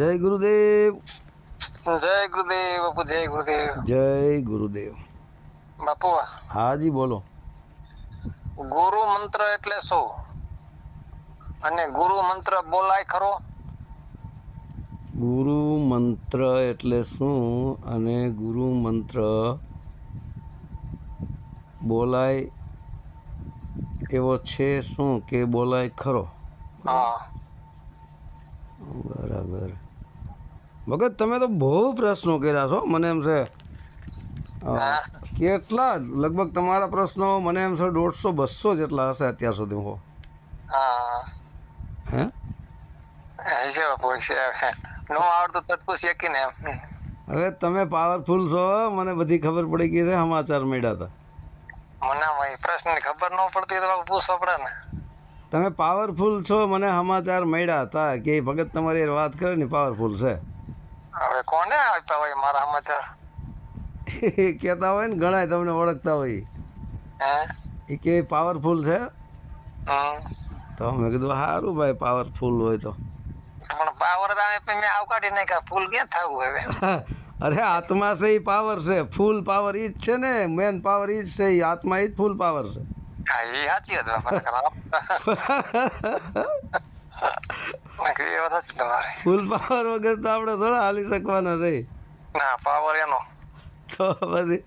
જય ગુરુદેવ. જય ગુરુદેવ બાપુ જય ગુરુદેવ. જય ગુરુદેવ. બાપુ હાજી બોલો. ગુરુ મંત્ર એટલે શું? અને ગુરુ મંત્ર બોલાય ખરો? ગુરુ મંત્ર એટલે શું? અને ગુરુ મંત્ર બોલાય એવો છે શું કે બોલાય ખરો? હા. બરાબર. ભગત તમે તો બહુ પ્રશ્નો કર્યા છો. મને એમ છે કેટલા લગભગ તમારા પ્રશ્નો મને એમ છે દોઢસો બસો જેટલા હશે અત્યાર સુધી હો. હા. હવે. તમે પાવરફુલ છો. મને બધી ખબર પડી ગઈ છે સમાચાર મળ્યા હતા. મને પ્રશ્ન ખબર ન પડતી તો પૂછો પડે ને. તમે પાવરફુલ છો મને સમાચાર મળ્યા હતા. કે ભગત તમારી વાત કરે ને પાવરફુલ છે. હવે કોને આપતા હોય મારા સમાચાર? કહેતા હોય ને ઘણા તમને ઓળખતા હોય. એ કે પાવરફુલ છે? તો મેં કીધું સારું ભાઈ પાવરફુલ હોય તો. પણ પાવર આવે પછી મેં આવકાઢી નાખ્યા. ફૂલ ક્યાં થવું હવે? અરે આત્મા છે એ પાવર છે. ફૂલ પાવર ઈ જ છે ને. મેન પાવર ઈ જ છે. એ આત્મા ઈ જ ફૂલ પાવર છે. હા એ સાચી વાત ફૂલ પાવર વગર તો આપણે થોડા હાલી શકવાના છે. ના પાવર એનો. તો પછી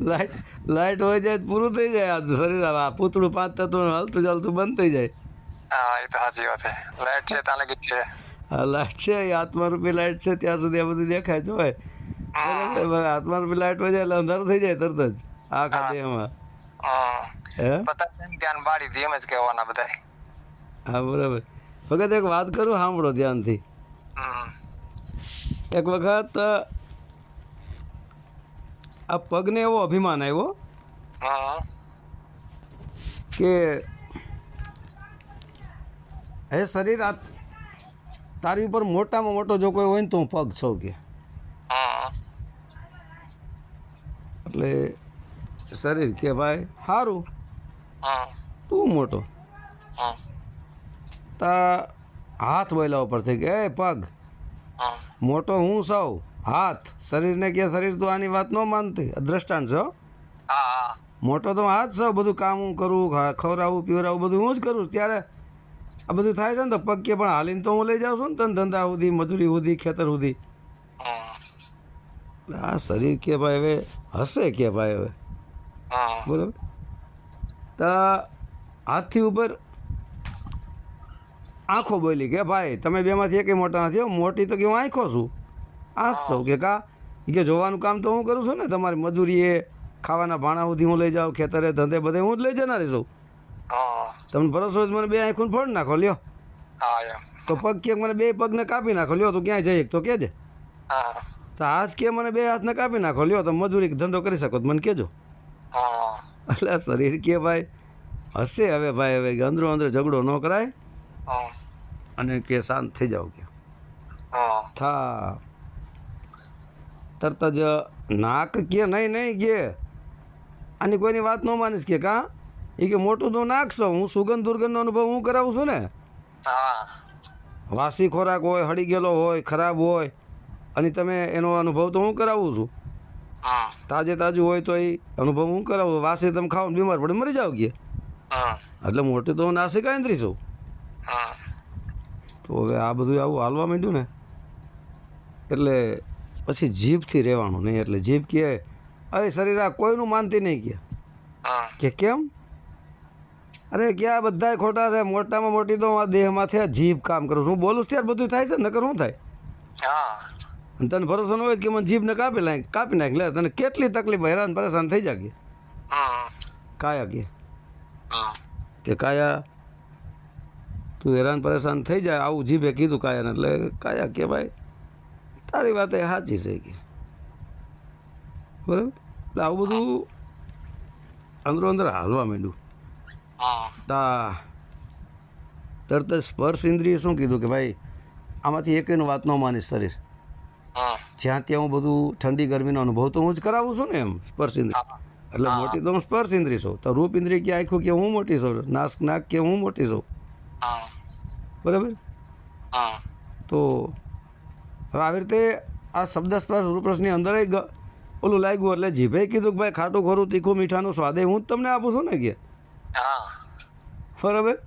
લાઈટ લાઈટ હોય જાય પૂરું થઈ જાય આ શરીર આ પૂતળું પાંચ તત્વ હાલતું ચાલતું બંધ થઈ જાય. હા એ તો સાચી વાત છે. લાઈટ છે ત્યાં લગી છે? આ લાઈટ છે એ આત્મારૂપી લાઈટ છે ત્યાં સુધી આ બધું દેખાય છે હોય. બરાબર આત્મારૂપી લાઈટ હોય જાય એટલે અંધારું થઈ જાય તરત જ. આખા દેહમાં. હમ. હે? બધા ધ્યાન બાળી એમ જ કહેવાના બધા હા બરાબર. વખત એક વાત કરું સાંભળો ધ્યાનથી. એક વખત આ પગને એવો અભિમાન આવ્યો કે હે શરીર આ તારી ઉપર મોટામાં મોટો જો કોઈ હોય ને તો હું પગ છું કે. એટલે શરીર કે ભાઈ સારું. તું મોટો. તા હાથ બોલ્યા ઉપરથી કે એ પગ. મોટો હું સૌ હાથ. શરીરને કે શરીર તો આની વાત ન માનતી દ્રષ્ટાંત છો હા. હા મોટો તો હાથ સૌ બધું કામ હું કરું ખવડાવું પીવડાવું બધું હું જ કરું. ત્યારે આ બધું થાય છે ને તો પગ કે પણ હાલીને તો હું લઈ જાઉં છું ને તને ધંધા સુધી મજૂરી સુધી ખેતર સુધી. આ શરીર કે ભાઈ હવે હશે કે ભાઈ હવે. બરાબર? તો હાથથી ઉપર આંખો બોલી કે ભાઈ તમે બેમાંથી એકે મોટા નથી મોટી તો કે હું આંખો છું? આંખ સૌ કે કા? કે જોવાનું કામ તો હું કરું છું ને તમારી મજૂરીએ ખાવાના ભાણા સુધી હું લઈ જાઉં ખેતરે ધંધે બધે હું જ લઈ જનારી છું. તમને ભરોસો મને બે આંખું ફોડ નાખો લ્યો. હા તો પગ કે મને બે પગને કાપી નાખો લ્યો તો ક્યાંય જઈએ તો કહેજે હા. તો હાથ કે મને બે હાથને કાપી નાખો લ્યો તો મજૂરી ધંધો કરી શકો મને કેજો. એટલે શરીર કે ભાઈ હશે હવે ભાઈ હવે અંદરો અંદર ઝઘડો ન કરાય. અને કે શાંત થઈ જાવ કે. થા. તરત જ નાક કે નહીં નહીં કે. આની કોઈની વાત ન માનીશ કે કા? એ કે મોટું તો નાખશો હું સુગંધ દુર્ગંધનો અનુભવ હું કરાવું છું ને? વાસી ખોરાક હોય હળી ગયેલો હોય ખરાબ હોય અને તમે એનો અનુભવ તો હું કરાવું છું. તાજે તાજું હોય તો એ અનુભવ હું કરાવું વાસી તમે ખાવ ને બીમાર પડે મરી જાવ કે. એટલે મોટું તો હું નાસિકા ઇન્દ્રી છું. તો હવે આ બધું આવું હાલવા માંડ્યું ને એટલે પછી જીભથી રહેવાનું નહીં એટલે જીભ કહે અરે શરીર આ કોઈનું માનતી નહીં કે. કે કેમ? અરે ક્યાં બધાય ખોટા છે મોટામાં મોટી તો આ દેહમાંથી આ જીભ કામ કરું છું. હું બોલું છું ત્યારે બધું થાય છે નકર શું થાય? હા. અને તને ભરોસો ન હોય કે મને જીભને કાપી લાય કાપી નાખ. લે તને કેટલી તકલીફ હેરાન પરેશાન થઈ જાગી. કાયા કે. કે કાયા તું હેરાન પરેશાન થઈ જાય આવું જીભે કીધું કાયાને. એટલે કાયા કે ભાઈ તારી વાત એ સાચી છે કે. બરાબર? એટલે આવું બધું અંદરો અંદર હાલવા માંડ્યું. તા તરત જ સ્પર્શ ઇન્દ્રિય શું કીધું કે ભાઈ આમાંથી એકયનું વાત ન માનીશ શરીર. જ્યાં ત્યાં હું બધું ઠંડી ગરમીનો અનુભવ તો હું જ કરાવું છું ને એમ સ્પર્શ ઇન્દ્રિય. એટલે મોટી તો હું સ્પર્શ ઇન્દ્રિય છું. તો રૂપ ઇન્દ્રિય કે આખું કે હું મોટી છું? નાક નાક કે હું મોટી છું. બરાબર. તો હવે આવી રીતે આ શબ્દ સ્પર્શ રૂપરસની અંદર ઓલું લાગ્યું એટલે જીભે કીધું કે ભાઈ ખાટું ખોરું તીખું મીઠાનું સ્વાદ એ હું જ તમને આપું છું ને કે? હા. બરાબર?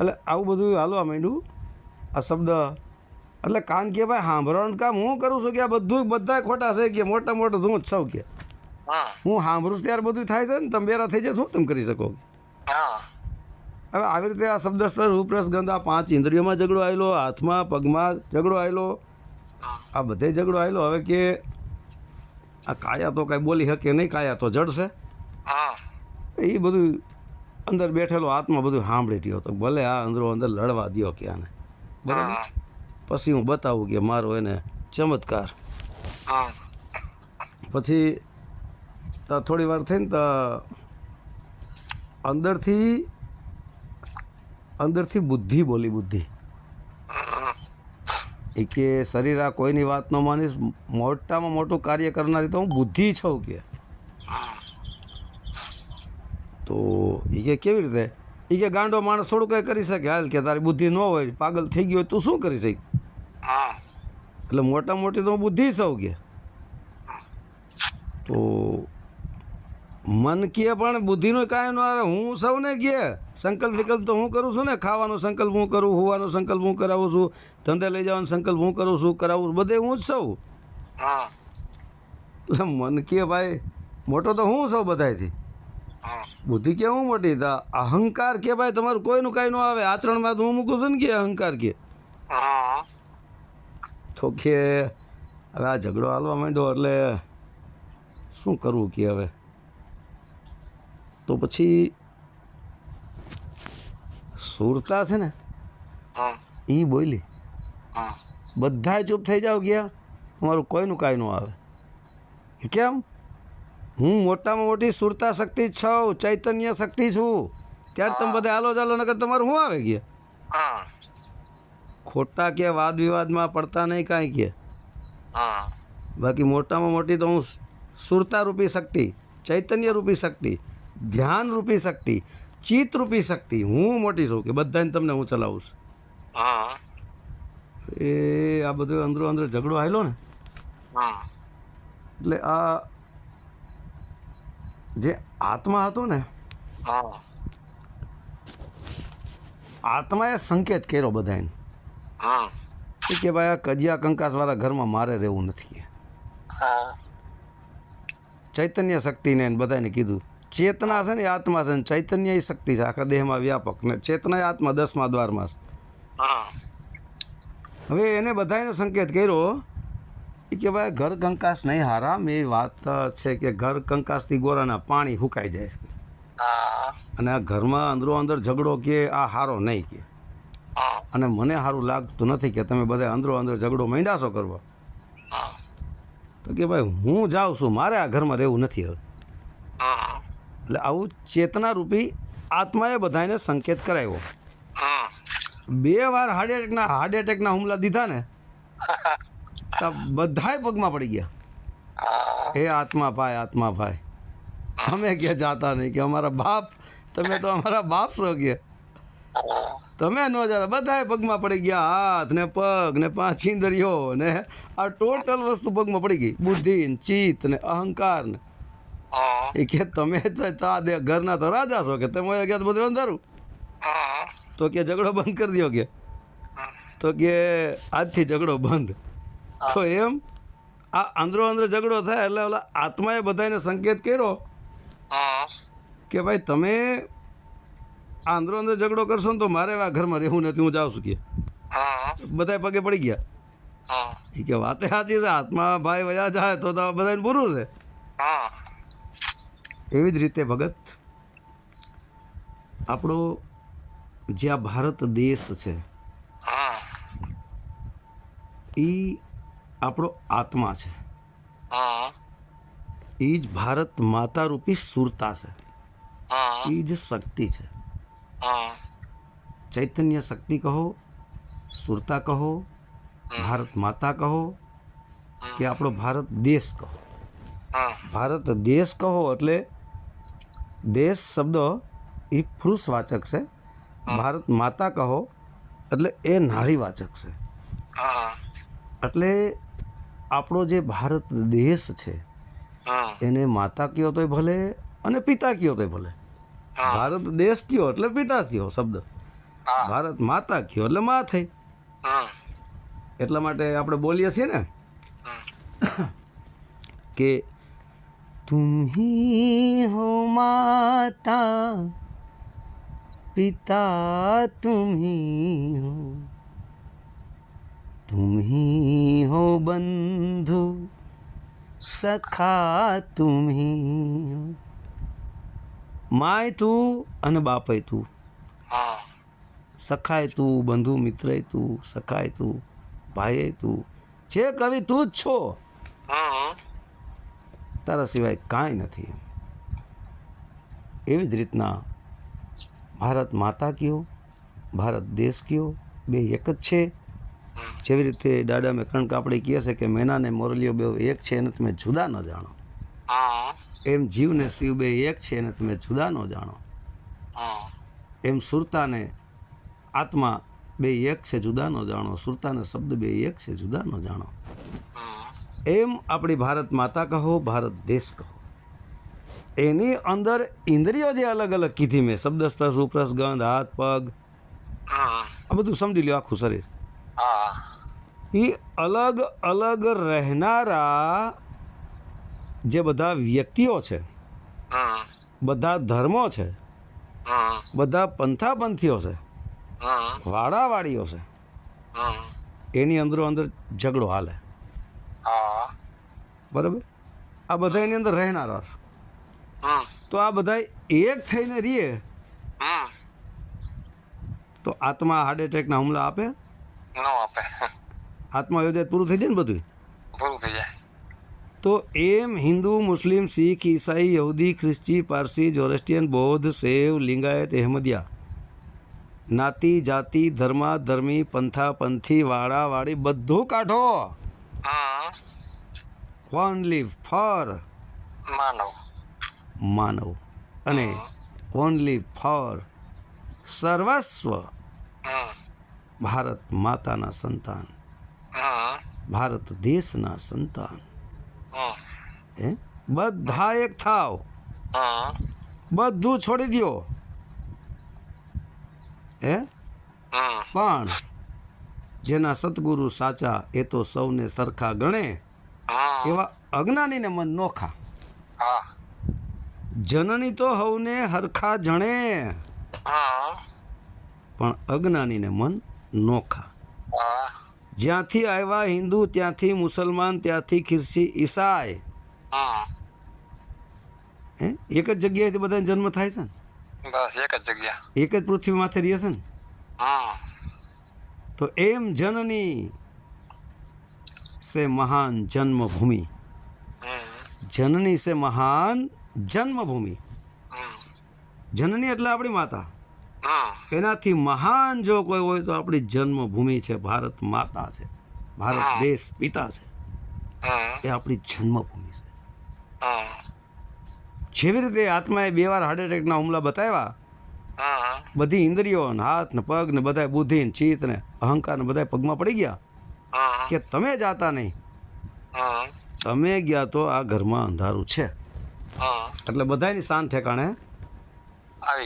એટલે આવું બધું હાલવા માંડ્યું. આ શબ્દ એટલે કાન કે ભાઈ સાંભળવાનું કામ હું કરું છું કે આ બધું બધા ખોટા છે કે મોટા મોટા હું જ છું કે? હું. સાંભળું છું ત્યારે બધું થાય છે ને તમે બેરા થઈ જાય શું તમે કરી શકો? હા. હવે આવી રીતે આ શબ્દ સ્પર્શ રૂપરસ ગંધ આ પાંચ ઇન્દ્રિયોમાં ઝઘડો આવેલો હાથમાં પગમાં ઝઘડો આવેલો આ બધે ઝઘડો આવેલો. હવે કે આ કાયા તો કાંઈ બોલી શકે નહીં કાયા તો જડશે. હા. એ બધું અંદર બેઠેલો હાથમાં બધું સાંભળી રહ્યો તો ભલે આ અંદરો અંદર લડવા દ્યો કે આને બરાબર પછી હું બતાવું કે મારો એને ચમત્કાર. પછી થોડી વાર થઈને તો અંદરથી અંદરથી બુદ્ધિ બોલી, બુદ્ધિ. એ કે શરીર આ કોઈની વાત ન માનીશ, મોટામાં મોટું કાર્ય કરનારી તો હું બુદ્ધિ છું કે. તો એ કે કેવી રીતે? એ કે ગાંડો માણસ થોડું કંઈ કરી શકે. હાલ કે તારી બુદ્ધિ ન હોય, પાગલ થઈ ગયો હોય, તું શું કરી શકે? એટલે મોટા મોટી તો હું બુદ્ધિ સૌ કે. તો મન કીએ પણ બુદ્ધિનું કાંઈ ન આવે. હું સૌને કીએ સંકલ્પ વિકલ્પ તો હું કરું છું ને. ખાવાનો સંકલ્પ હું કરું હોવાનો સંકલ્પ હું કરાવું છું. ધંધે લઈ જવાનો સંકલ્પ હું કરું છું કરાવું છું. બધે હું જ સૌ. એટલે મન કીએ ભાઈ મોટો તો હું સૌ બધાયથી. બુદ્ધિ કે હું મોટી? તા અહંકાર કે ભાઈ તમારું કોઈનું કાંઈ ન આવે. આચરણમાં હું મૂકું છું ને કે અહંકાર કે. તો કે હવે આ ઝઘડો હાલવા માંડ્યો. એટલે શું કરવું કે હવે? તો પછી સુરતા છે ને એ બોલી બધા ચૂપ થઈ જાવ ગયા તમારું કોઈનું કાંઈ ન આવે. કેમ? હું મોટામાં મોટી સુરતા શક્તિ છું ચૈતન્ય શક્તિ છું. ત્યારે તમે બધા હાલો ચાલો નકર તમારું શું આવે ગયા ખોટા કે વાદ વિવાદમાં પડતા નહીં કાંઈ કે. બાકી મોટામાં મોટી તો હું સુરતા રૂપી શક્તિ ચૈતન્ય રૂપી શક્તિ. ધ્યાન રૂપી શક્તિ ચિત્તરૂપી શક્તિ હું મોટી છું કે બધાને તમને હું ચલાવું છું. એ આ બધું અંદરો અંદર ઝઘડો આવેલો ને? એટલે આ જે આત્મા હતો ને આત્માએ સંકેત કર્યો બધાને કે ભાઈ આ કજિયા કંકાસવાળા ઘરમાં મારે રહેવું નથી. ચૈતન્ય શક્તિને એને બધાને કીધું. ચેતના છે ને આત્મા છે ને ચૈતન્ય એ શક્તિ છે. આખા દેહમાં વ્યાપક ને ચેતના એ આત્મા દસમા દ્વારમાં છે. હવે એને બધાને સંકેત કર્યો એ કે ભાઈ ઘર કંકાસ નહીં હારામ મેં વાત છે કે ઘર કંકાસથી ગોરાના પાણી હુકાઈ જાય છે. હા. અને આ ઘરમાં અંદરો અંદર ઝઘડો કે આ હારો નહીં કે. અને મને સારું લાગતું નથી કે તમે બધા અંદરો અંદર ઝઘડો માંડ્યા છો કરવા. તો કે ભાઈ હું જાઉં છું મારે આ ઘરમાં રહેવું નથી હવે. એટલે આવું ચેતનારૂપી આત્માએ બધાને સંકેત કરાવ્યો બે વાર હાર્ટ એટેકના હાર્ટ એટેકના હુમલા દીધા ને તો બધાય પગમાં પડી ગયા. એ આત્મા ભાઈ આત્મા ભાઈ. તમે કે જાતા નહીં? કે અમારા બાપ તમે તો અમારા બાપ છો કે? તમે ન જાતા બધાય પગમાં પડી ગયા. હાથ ને પગ ને પાંચ ઇન્દ્રિયો ને આ ટોટલ વસ્તુ પગમાં પડી ગઈ. બુદ્ધિ ને ચિત્ત ને અહંકાર ને એ કે તમે ઘરના તો રાજા છો કે તમે તો બધું અંધારું? તો કે ઝઘડો બંધ કરી દો કે. તો કે આજથી ઝઘડો બંધ. તો એમ આ અંદરો અંદર ઝઘડો થાય એટલે ઓલા આત્માએ બધાને સંકેત કર્યો કે ભાઈ તમે આ અંદરો અંદર ઝઘડો કરશો ને તો મારે આ ઘરમાં રહેવું નથી હું જાઉં છું કે. બધા બધાય પગે પડી ગયા. એ કે વાતે સાચી છે આત્મા ભાઈ વયા જાય તો બધાને પૂરું છે. એવી જ રીતે ભગત આપણો જે આ ભારત દેશ છે એ આપણો આત્મા છે. એ જ ભારત માતા રૂપી સુરતા છે. એ જ શક્તિ છે. ચૈતન્ય શક્તિ કહો સુરતા કહો ભારત માતા કહો કે આપણો ભારત દેશ કહો. ભારત દેશ કહો એટલે દેશ શબ્દ એ પુરુષવાચક છે. ભારત માતા કહો એટલે એ નારીવાચક છે. એટલે આપણો જે ભારત દેશ છે એને માતા કયો તોય ભલે અને પિતા કયો તોય ભલે. ભારત દેશ કયો એટલે પિતા થયો શબ્દ. ભારત માતા કયો એટલે મા થઈ. એટલા માટે આપણે બોલીએ છીએ ને કે તુમ ही હો માતા પિતા तुम ही। હો तुम ही હો બંધુ સખા તુમી હો માય તું અને બાપય તું સખાય તું બંધુ મિત્રય તું સખાય તું ભાઈ તું જે કવિ તું જ છો હમ તારા સિવાય કાંઈ નથી એવી જ રીતના ભારત માતા કયો ભારત દેશ કયો બે એક જ છે. જેવી રીતે દાદા મેં કણ કાપડી કહે છે કે મેના ને મોરલીઓ બે એક છે એને તમે જુદા ન જાણો. એમ જીવ ને શિવ બે એક છે એને તમે જુદા ન જાણો. એમ સુરતા ને આત્મા બે એક છે જુદા ન જાણો. સુરતા ને શબ્દ બે એક છે જુદા ન જાણો. એમ આપણી ભારત માતા કહો ભારત દેશ કહો. એની અંદર ઇન્દ્રિયો જે અલગ અલગ કીધી મેં શબ્દ સ્પર્શ ઉપરસ ગંધ હાથ પગ. આ બધું સમજી લ્યો આખું શરીર. એ અલગ અલગ રહેનારા જે બધા વ્યક્તિઓ છે બધા ધર્મો છે બધા પંથાપંથીઓ છે વાળાવાળીઓ છે એની અંદરો અંદર ઝઘડો હાલે. હા. બરાબર? આ બધા એની અંદર રહેનારા છે તો આ બધા એક થઈને રહીએ તો આત્મા હાર્ટ એટેકના હુમલા આપે? નો આપે. આત્મા યોજાય પૂરું થઈ જાય ને બધું પૂરું થઈ જાય. તો એમ હિન્દુ મુસ્લિમ શીખ ઈસાઈ યહૂદી ખ્રિસ્તી પારસી જોરેસ્ટિયન બૌદ્ધ સેવ લિંગાયત અહેમદિયા. નાતી જાતિ ધર્મા ધર્મી પંથા પંથી વાળા વાળી બધું કાઢો. હમ લીવ ફોર? માનવ. માનવ. અને ઓનલી ફોર? સર્વસ્વ. ભારત માતાના સંતાન. ભારત દેશના સંતાન. હે? બધા એક થાવ. બધું છોડી દ્યો. હે? પણ જેના સદગુરુ સાચા એ તો સૌને સરખા ગણે. એવા અજ્ઞાનીને મન નોખા હા. જનની તો હવને હરખા જણે. પણ અજ્ઞાનીને મન નોખા જ્યાંથી આવ્યા હિન્દુ ત્યાંથી મુસલમાન ત્યાંથી ખિરસી ઈસાઈ. હે. એક જ જગ્યાએથી બધાને જન્મ થાય છે ને? બસ એક જ જગ્યા. એક જ પૃથ્વી માથે રહે છે ને? હમ તો એમ જનની સે મહાન જન્મભૂમિ. જનની સે મહાન જન્મભૂમિ. જનની એટલે આપણી માતા. એનાથી મહાન જો કોઈ હોય તો આપણી જન્મભૂમિ છે ભારત માતા છે ભારત દેશ પિતા છે. એ આપણી જન્મભૂમિ છે. જેવી રીતે આત્માએ બે વાર હાર્ટ એટેકના હુમલા બતાવ્યા બધી ઇન્દ્રિયો ને હાથ ને પગ ને બધા બુદ્ધિ ને ચિત્ત ને અહંકાર ને બધા પગમાં પડી ગયા? કે તમે જાતા નહીં? તમે ગયા તો આ ઘરમાં અંધારું છે. એટલે બધાની શાન ઠેકાણે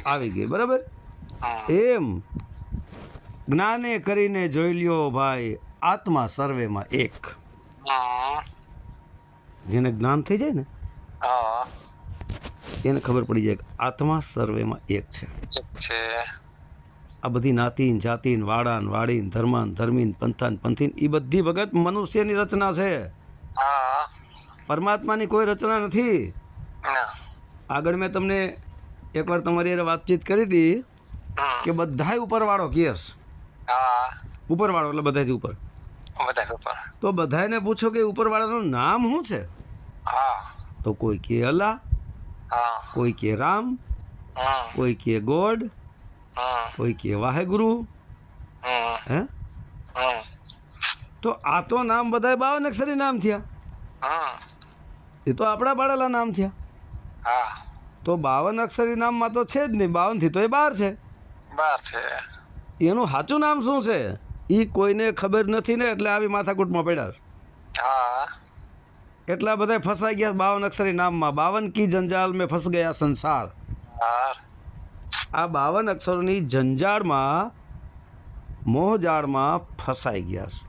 આવી ગઈ. બરાબર? એમ જ્ઞાને કરીને જોઈ લ્યો ભાઈ આત્મા સર્વેમાં એક. જેને જ્ઞાન થઈ જાય ને હા. એને ખબર પડી જાય કે આત્મા સર્વેમાં એક છે. આ બધી નાતીન જાતિન વાડાન વાડીન ધર્માન ધર્મીન પંથાન પંથીન એ બધી વખત મનુષ્યની રચના છે. પરમાત્માની કોઈ રચના નથી. આગળ મેં તમને એકવાર તમારી હારે વાતચીત કરી હતી કે બધાય ઉપરવાળો કેસ? હા. ઉપરવાળો એટલે બધાથી ઉપર. તો બધાને પૂછો કે ઉપરવાળાનું નામ શું છે? હા. તો કોઈ કે હા કોઈ કે રામ કોઈ કે ગોડ કોઈ કે વાહેગુરુ. હે. તો આ તો નામ બધાય બાવન અક્ષરી નામ થયા. એ તો આપણા પાડેલા નામ થયા. હા. તો બાવન અક્ષરી નામમાં તો છે જ નહીં. બાવનથી તો એ બાર છે. બાર છે. એનું સાચું નામ શું છે? એ કોઈને ખબર નથી ને એટલે આવી માથાકૂટમાં પડ્યા હા. એટલા બધા ફસાઈ ગયા બાવન અક્ષરી નામમાં? બાવન કી જંજાલ મેં ફસ ગયા સંસાર. આ બાવન અક્ષરોની જંજાળમાં મોહજાળમાં ફસાઈ ગયા છે.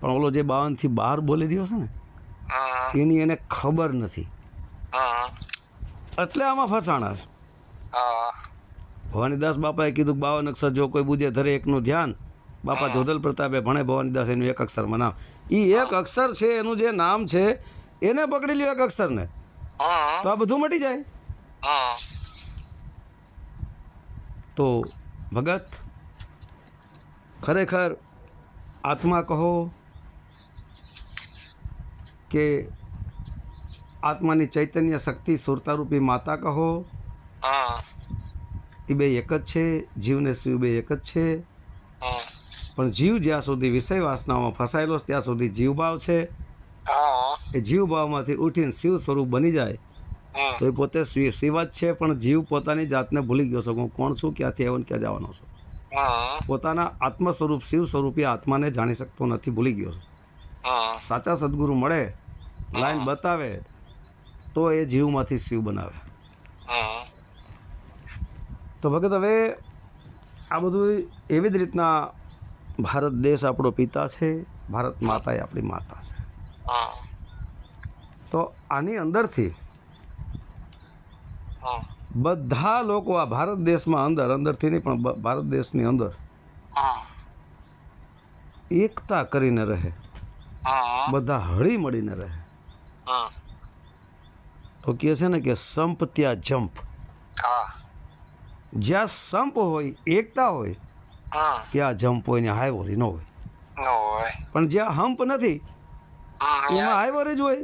પણ ઓલો જે બાવનથી બહાર બોલી રહ્યો છે ને એની એને ખબર નથી. એટલે આમાં ફસાણા છે. હા. ભવાનીદાસ બાપાએ કીધું કે બાવન અક્ષર જો કોઈ બુજે ધરે એકનું ધ્યાન બાપા જોધલ પ્રતાપે ભણે ભવાનીદાસ એનું એક અક્ષરમાં નામ એ એક અક્ષર છે એનું જે નામ છે એને પકડી લ્યો એક અક્ષરને. તો આ બધું મટી જાય. તો ભગત ખરેખર આત્મા કહો કે આત્માની ચૈતન્ય શક્તિ સુરતારૂપી માતા કહો. એ બે એક જ છે જીવને શિવ બે એક જ છે. પણ જીવ જ્યાં સુધી વિષય વાસનાઓમાં ફસાયેલો ત્યાં સુધી જીવભાવ છે. એ જીવભાવમાંથી ઉઠીને શિવ સ્વરૂપ બની જાય. તો એ પોતે શિવ જ છે પણ જીવ પોતાની જાતને ભૂલી ગયો છે. હું કોણ છું? ક્યાંથી આવ્યો ક્યાં જવાનો છું? પોતાના આત્મ સ્વરૂપ શિવ સ્વરૂપી આત્માને જાણી શકતો નથી ભૂલી ગયો છું. સાચા સદગુરુ મળે લાઈન બતાવે તો એ જીવમાંથી શિવ બનાવે. તો ભગત હવે આ બધું એવી જ રીતના ભારત દેશ આપણો પિતા છે ભારત માતા એ આપણી માતા છે. તો આની અંદરથી બધા લોકો આ ભારત દેશમાં અંદર અંદરથી નહીં પણ ભારત દેશની અંદર એકતા કરીને રહે. બધા હળી મળીને રહે. તો કહે છે ને કે સંપ ત્યાં જંપ. જ્યાં સંપ હોય એકતા હોય ત્યાં જંપ હોય ને હાઈવરી ન હોય. પણ જ્યાં હમ્પ નથી એમાં હાઈવરી જ હોય.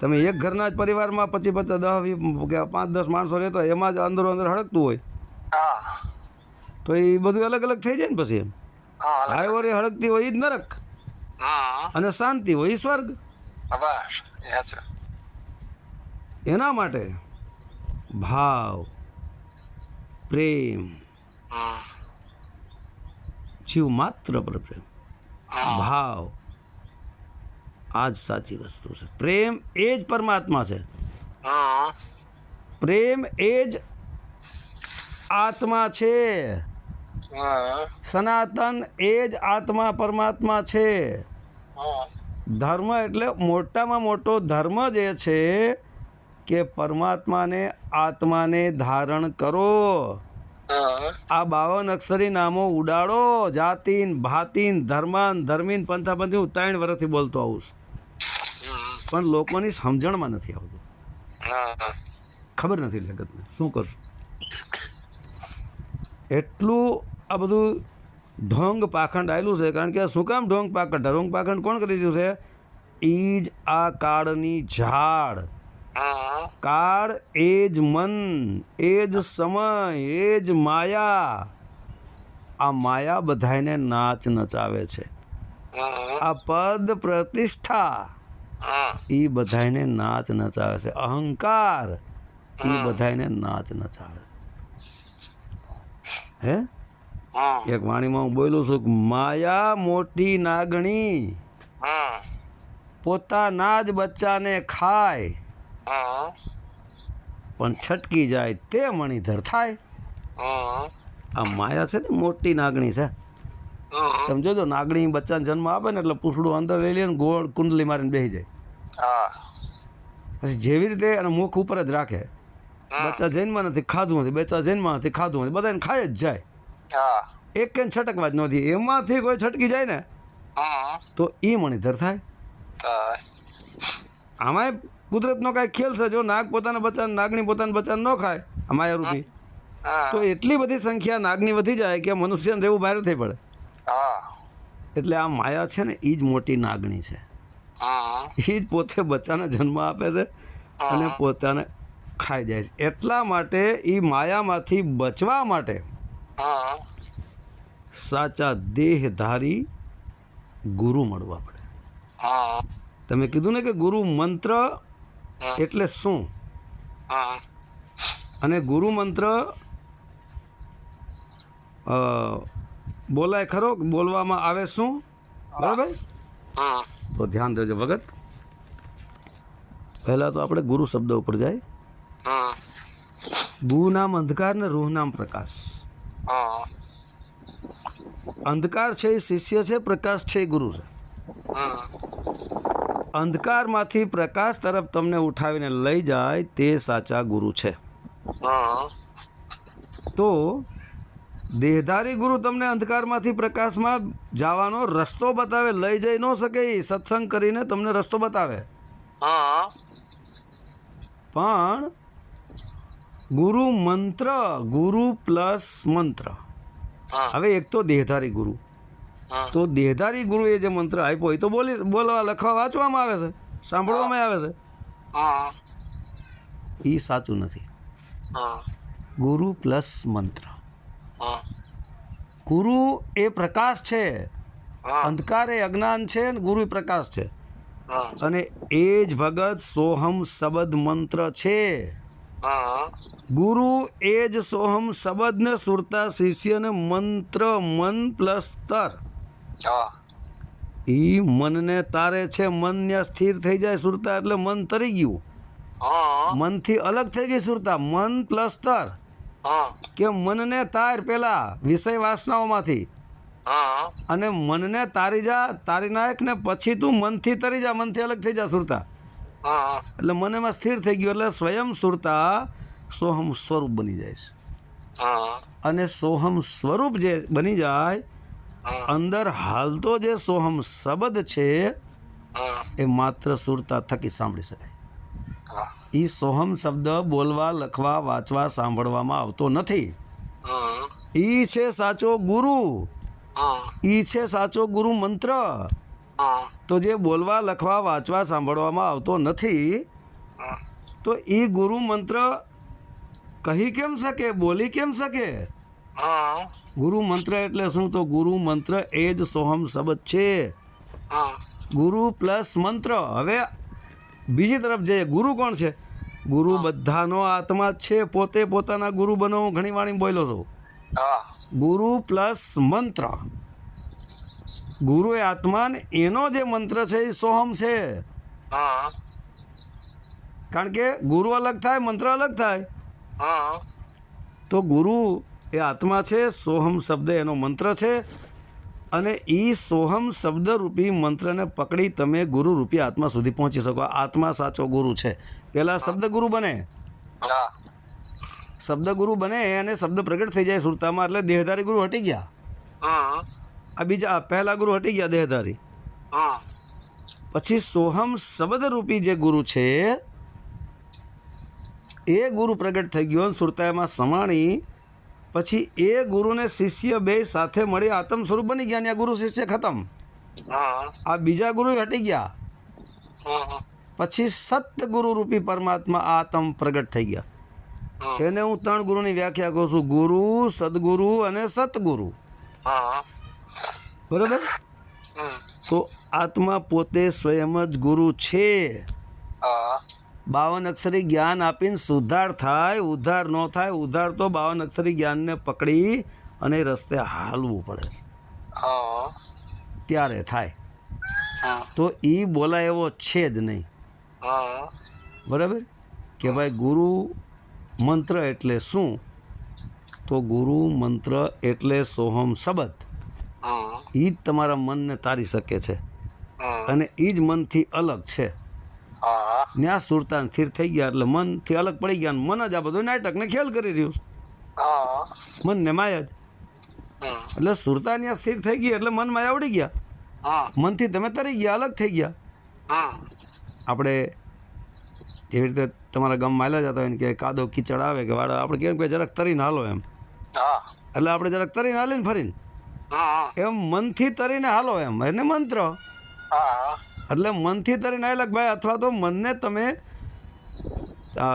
તમે એક ઘરના જ પરિવારમાં પચીસ પચાસ દસ વીસ કે પાંચ દસ માણસો રહેતો હોય એમાં જ અંદરો અંદર હળકતું હોય. તો એ બધું અલગ અલગ થઈ જાય ને પછી એમ. હાઈવરી હડકતી હોય એ જ નરક. અને શાંતિ હોય એ સ્વર્ગ એના માટે ભાવ પ્રેમ જીવ માત્ર પર પ્રેમ. ભાવ. આ જ સાચી વસ્તુ છે. પ્રેમ એ જ પરમાત્મા છે. પ્રેમ એ જ આત્મા છે. સનાતન એ જ આત્મા પરમાત્મા છે. ધર્મ એટલે મોટામાં મોટો ધર્મ જે છે કે પરમાત્માને આત્માને ધારણ કરો. આ બાવન અક્ષરી નામો ઉડાડો જાતિન ભાતિન ધર્માન ધર્મીન પંથાપંથી હું ત્રણ વર્ષથી બોલતો આવું છું. પણ લોકોની સમજણમાં નથી આવતું. ખબર નથી જગતને. શું કરશું? એટલું આ બધું ઢોંગ પાખંડ આવેલું છે કારણ કે શું કામ ઢોંગ પાખંડ? ઢોંગ પાખંડ કોણ કરી દીધું છે? ઈજ આ કાળની ઝાડ. કાળ એ જ મન એ જ સમય એ જ માયા. આ માયા બધાને નાચ નચાવે છે. આ પદ પ્રતિષ્ઠા એ બધાને નાચ નચાવે છે. અહંકાર એ બધાને નાચ નચાવે. હે? એક વાણીમાં હું બોલું છું માયા મોટી નાગણી પોતાના જ બચ્ચાને ખાય. પણ છટકી જાય તે મણિધર થાય. આ માયા છે ને મોટી નાગણી છે. તમે જોજો નાગણી બચ્ચાને જન્મ આપે ને એટલે પૂછડું અંદર લઈ લે ને ગોળ કુંડલી મારીને બેસી જાય. હા. પછી જેવી રીતે અને મુખ ઉપર જ રાખે. બચ્ચા જૈનમાં નથી ખાધું નથી બચ્ચા જૈનમાં નથી ખાધું નથી બધાને ખાય જ જાય. હા. એક કે છટકવા જ નથી એમાંથી કોઈ છટકી જાય ને તો એ મણિધર થાય. થાય. આમાંય કુદરતનો કાંઈ ખેલ છે જો નાગ પોતાના બચ્ચાને નાગણી પોતાના બચ્ચાને ન ખાય અમાયા રૂપી તો એટલી બધી સંખ્યા નાગની વધી જાય કે મનુષ્યને રહેવું બહાર થઈ પડે. એટલે આ માયા છે ને એ જ મોટી નાગણી છે. એ જ પોતે બચ્ચાને જન્મ આપે છે અને પોતાને ખાઈ જાય છે. એટલા માટે એ માયામાંથી બચવા માટે સાચા દેહધારી ગુરુ મળવા પડે. તમે કીધું ને કે ગુરુ મંત્ર એટલે શું? અને ગુરુ મંત્ર બોલાય ખરો? બોલવામાં આવે શું? બરાબર? તો ધ્યાન દેજો ભગત. પહેલાં તો આપણે ગુરુ શબ્દ ઉપર જાય. ગુ નામ અંધકાર ને રૂહ નામ પ્રકાશ અંધકાર છે એ શિષ્ય છે પ્રકાશ છે એ ગુરુ છે. અંધકારમાંથી પ્રકાશ તરફ તમને ઉઠાવીને લઈ જાય તે સાચા ગુરુ છે. તો દેહધારી ગુરુ તમને અંધકારમાંથી પ્રકાશમાં જવાનો રસ્તો બતાવે લઈ જઈ ન શકે સત્સંગ કરીને તમને રસ્તો બતાવે. પણ ગુરુ મંત્ર ગુરુ પ્લસ મંત્ર. હવે એક તો દેહધારી ગુરુ. તો દેહધારી ગુરુએ જે મંત્ર આપ્યો એ તો બોલી બોલવા લખવા વાંચવામાં આવે છે. સાંભળવામાં આવે છે. એ સાચું નથી. ગુરુ પ્લસ મંત્ર. ગુરુ એ પ્રકાશ છે. અંધકાર એ અજ્ઞાન છે અને ગુરુ પ્રકાશ છે. અને એ જ ભગત સોહમ શબ્દ મંત્ર છે. ગુરુ એ જ સોહમ શબ્દને સુરતા શિષ્યને મંત્ર મન પ્લસ તર એ મનને તારે છે મન ત્યાં સ્થિર થઈ જાય સુરતા એટલે મન તરી ગયું. મનથી અલગ થઈ ગઈ સુરતા. મન પ્લસ તર. કે મનને તાર પેલા વિષય વાસનાઓમાંથી. અને મનને તારી જા તારી નાયક ને પછી તું મનથી તરી જા મનથી અલગ થઈ જા સુરતા. એટલે મન એમાં સ્થિર થઈ ગયું એટલે સ્વયં સુરતા સોહમ સ્વરૂપ બની જાય છે. અને સોહમ સ્વરૂપ જે બની જાય અંદર હાલતો જે સોહમ શબ્દ છે એ માત્ર સુરતા થકી સાંભળી શકાય. એ સોહમ શબ્દ બોલવા લખવા વાંચવા સાંભળવામાં આવતો નથી. ઈ છે સાચો ગુરુ. ઈ છે સાચો ગુરુ મંત્ર. તો જે બોલવા લખવા વાંચવા સાંભળવામાં આવતો નથી તો એ ગુરુ મંત્ર કહી કેમ શકે બોલી કેમ શકે? ગુરુ મંત્ર એટલે શું? તો ગુરુ મંત્ર એ જ સોહમ શબ્દ છે. ગુરુ પ્લસ મંત્ર. હવે બીજી તરફ જઈએ. ગુરુ કોણ છે? ગુરુ બધાનો આત્મા છે. પોતે પોતાના ગુરુ બનો હું ઘણી વાણી બોલો છું. ગુરુ પ્લસ મંત્ર. ગુરુ એ આત્મા ને એનો જે મંત્ર છે એ સોહમ છે. કારણ કે ગુરુ અલગ થાય મંત્ર અલગ થાય. તો ગુરુ એ આત્મા છે સોહમ શબ્દ એનો મંત્ર છે. અને એ સોહમ શબ્દરૂપી મંત્રને પકડી તમે ગુરુ રૂપી આત્મા સુધી પહોંચી શકો. આત્મા સાચો ગુરુ છે. પહેલાં શબ્દ ગુરુ બને. હા. શબ્દ ગુરુ બને અને શબ્દ પ્રગટ થઈ જાય સુરતામાં એટલે દેહધારી ગુરુ હટી ગયા. આ બીજા પહેલા ગુરુ હટી ગયા દેહધારી. પછી સોહમ શબ્દરૂપી જે ગુરુ છે એ ગુરુ પ્રગટ થઈ ગયો સુરતામાં સમાણી પછી એ ગુરુને શિષ્ય બે સાથે મળી આત્મ સ્વરૂપ બની ગયા અને ગુરુ શિષ્ય ખતમ? આ બીજા ગુરુ હટી ગયા? પછી સત ગુરુ રૂપી પરમાત્મા આત્મ પ્રગટ થઈ ગયા. એને હું ત્રણ ગુરુની વ્યાખ્યા કહું છું. ગુરુ સદગુરુ અને સતગુરુ. બરોબર? તો આત્મા પોતે સ્વયં જ ગુરુ છે. બાવન અક્ષરી જ્ઞાન આપીને સુધાર થાય ઉધાર ન થાય ઉધાર તો બાવન અક્ષરી જ્ઞાનને પકડી અને રસ્તે હાલવું પડે ત્યારે થાય. તો એ બોલાય એવો છે જ નહીં. બરાબર? કે ભાઈ ગુરુ મંત્ર એટલે શું? તો ગુરુ મંત્ર એટલે સોહમ શબ્દ. એ જ તમારા મનને તારી શકે છે. અને એ જ મનથી અલગ છે. ન્યા સુરતા સ્થિર થઈ ગયા એટલે મનથી અલગ પડી ગયા મન જ આ બધું નાટકને ખ્યાલ કરી રહ્યું મન ને માયા જ. એટલે સુરતા ત્યાં સ્થિર થઈ ગઈ એટલે મન માયા આવડી ગયા. મનથી તમે તરી ગયા અલગ થઈ ગયા. આપણે જેવી રીતે તમારા ગામ માયલા જતા હોય ને કે કાદો કીચડ આવે કે વાળા આપણે કેમ કે જરાક તરીને હાલો એમ. એટલે આપણે જરાક તરીને હાલીને ફરીને. એમ મનથી તરીને હાલો એમ એને મંત્ર. હા. એટલે મનથી તરીને હાલ્યા કે ભાઈ અથવા તો મનને તમે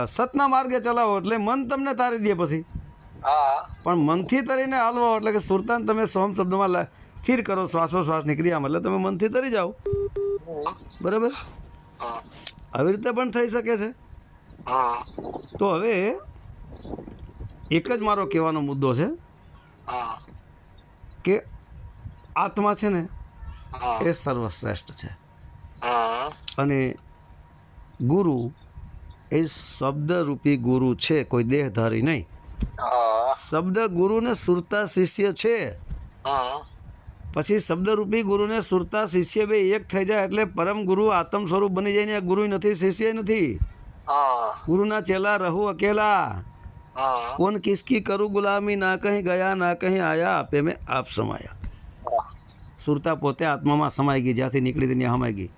સતના માર્ગે ચલાવો એટલે મન તમને તારી દે પછી. હા. પણ મનથી તરીને હાલવો એટલે કે સુરતાન તમે સોમ શબ્દમાં સ્થિર કરો શ્વાસોશ્વાસની ક્રિયામાં એટલે તમે મનથી તરી જાઓ. બરાબર? આવી રીતે પણ થઈ શકે છે. તો હવે એક જ મારો કહેવાનો મુદ્દો છે. કે આત્મા છે ને એ સર્વશ્રેષ્ઠ છે. અને ગુરુ એ શબ્દરૂપી ગુરુ છે કોઈ દેહધારી નહીં. શબ્દ ગુરુને સુરતા શિષ્ય છે. પછી શબ્દરૂપી ગુરુને સુરતા શિષ્ય બે એક થઈ જાય એટલે પરમ ગુરુ આત્મ સ્વરૂપ બની જાય ને ગુરુ નથી શિષ્ય નથી. ગુરુના ચેલા રહું અકેલા. કોણ કિસકી કરું ગુલામી ના કહી ગયા ના કહી આયા આપે મેં આપ સમાયા. સુરતા પોતે આત્મામાં સમાઈ ગઈ જ્યાંથી નીકળી ત્યાં હમાઈ ગઈ.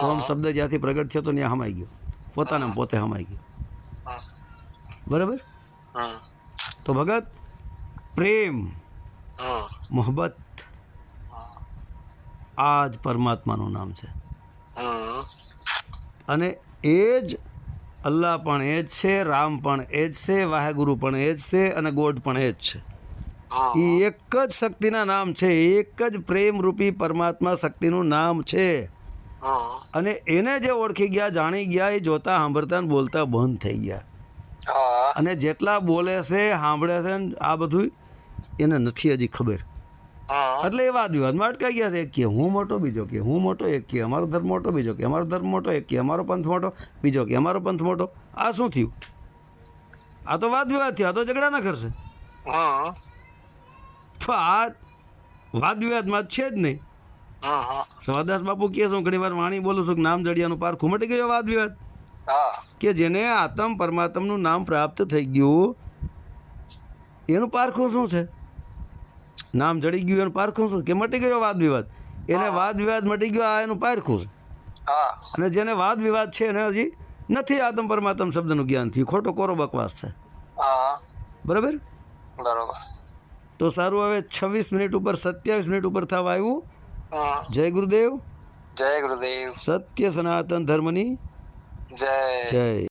સોમ શબ્દ જ્યાંથી પ્રગટ થયો તો ત્યાં હમાઈ ગયો. પોતાના પોતે હમાઈ ગયો. બરાબર? તો ભગત પ્રેમ મોહબ્બત આ જ પરમાત્માનું નામ છે. અને એ જ અલ્લાહ પણ એ જ છે રામ પણ એ જ છે વાહેગુરુ પણ એ જ છે અને ગોડ પણ એ જ છે. એ એક જ શક્તિના નામ છે એક જ પ્રેમરૂપી પરમાત્મા શક્તિનું નામ છે. અને એને જે ઓળખી ગયા જાણી ગયા એ જોતા સાંભળતા ને બોલતા બંધ થઈ ગયા. હા. અને જેટલા બોલે છે સાંભળે છે ને આ બધું એને નથી હજી ખબર. એટલે એ વાદ વિવાદમાં અટકાઈ ગયા છે. એક કે હું મોટો બીજો કે હું મોટો એક કે અમારો ધર્મ મોટો બીજો કે અમારો ધર્મ મોટો એક કે અમારો પંથ મોટો બીજો કે અમારો પંથ મોટો. આ શું થયું? આ તો વાદ વિવાદ થયો આ તો ઝઘડા ના કરશે. તો આ વાદ વિવાદમાં છે જ નહીં. હમ સવાદાસ બાપુ કે છે ઘણી વાર વાણી બોલું છું નામ જડિયાનું પાર ખૂમટી ગયો વાદ વિવાદ. કે જેને આત્મ પરમાત્માનું નામ પ્રાપ્ત થઈ ગયું એનું પારખું શું છે? નામ જડી ગયું એનું પારખું શું? કે મટી ગયો વાદ વિવાદ? એને વાદ વિવાદ મટી ગયો આ એનું પારખું છે. અને જેને વાદ વિવાદ છે એને હજી નથી આત્મ પરમાત્મ શબ્દનું જ્ઞાન થયું. ખોટો કોરો બકવાસ છે. બરાબર? બરાબર. તો સારું હવે છવ્વીસ મિનિટ ઉપર સત્યાવીસ મિનિટ ઉપર થવા આવ્યું. જય ગુરુદેવ. જય ગુરુદેવ. સત્ય સનાતન ધર્મની જય. જય.